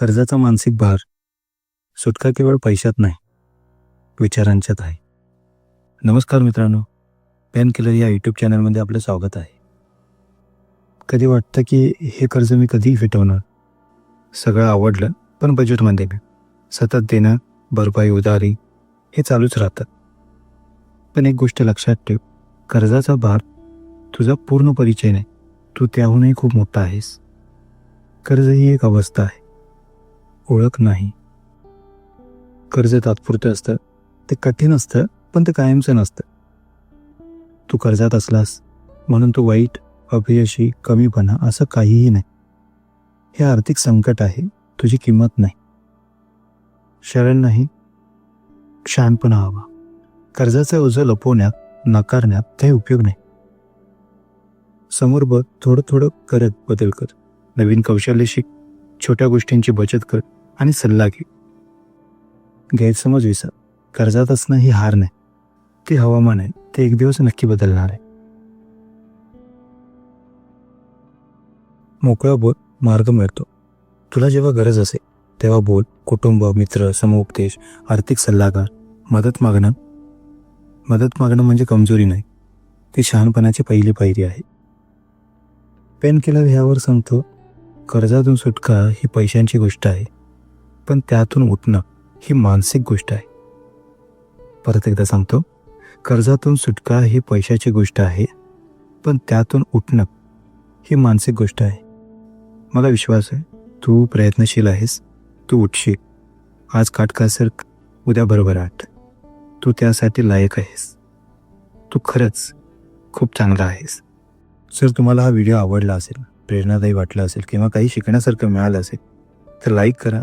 कर्जाचा मानसिक भार सुटका केवळ पैशात नाही विचारांच्यात आहे. नमस्कार मित्रांनो पेन किलर या यूट्यूब चॅनलमध्ये आपलं स्वागत आहे. कधी वाटतं की हे कर्ज मी कधी फिटवणार? सगळं आवडलं पण बजेटमध्ये मी सतत देणं भरपाई उधारी हे चालूच राहतात. पण एक गोष्ट लक्षात ठेव कर्जाचा भार तुझा पूर्ण परिचय नाही तू त्याहूनही खूप मोठा आहेस. कर्ज ही एक अवस्था आहे. ओळख नाही. कर्ज तात्पुरतं असतं. ते कठीण असतं पण ते कायमचं नसतं. तू कर्जात असलास म्हणून तू वाईट अपयशी कमीपणा असं काहीही नाही. हे आर्थिक संकट आहे तुझी किंमत नाही. शरण नाही शहाणपणा हवा. कर्जाचं ओझं लपवण्यात नाकारण्यात काही उपयोग नाही. समोर बघ थोडं थोडं करत बदल कर. नवीन कौशल्य शिक छोट्या गोष्टींची बचत कर. आणि सल्ला घे गैरसमज विसर कर्जात असणं ही हार नाही. ते हवामान आहे. ते एक दिवस नक्की बदलणार आहे. मोकळा बोल मार्ग मिळतो. तुला जेव्हा गरज असेल तेव्हा बोल. कुटुंब मित्र समोपदेश आर्थिक सल्लागार. मदत मागणं. मदत मागणं म्हणजे कमजोरी नाही. ती शहाणपणाची पहिली पायरी आहे. पेन किलर ह्यावर सांगतो कर्जातून सुटका ही पैशांची गोष्ट आहे. पण त्यातून उठणं ही मानसिक गोष्ट आहे. परत एकदा सांगतो कर्जातून सुटका ही पैशाची गोष्ट आहे पण त्यातून उठणं ही मानसिक गोष्ट आहे. मला विश्वास आहे तू प्रयत्नशील आहेस तू उठशील. आज काटकासर उद्या बरोबर आठ. तू त्यासाठी लायक आहेस. तू खरंच खूप चांगला आहेस. जर तुम्हाला हा व्हिडिओ आवडला असेल प्रेरणादायी वाटला असेल किंवा काही शिकण्यासारखं मिळालं असेल तर लाईक करा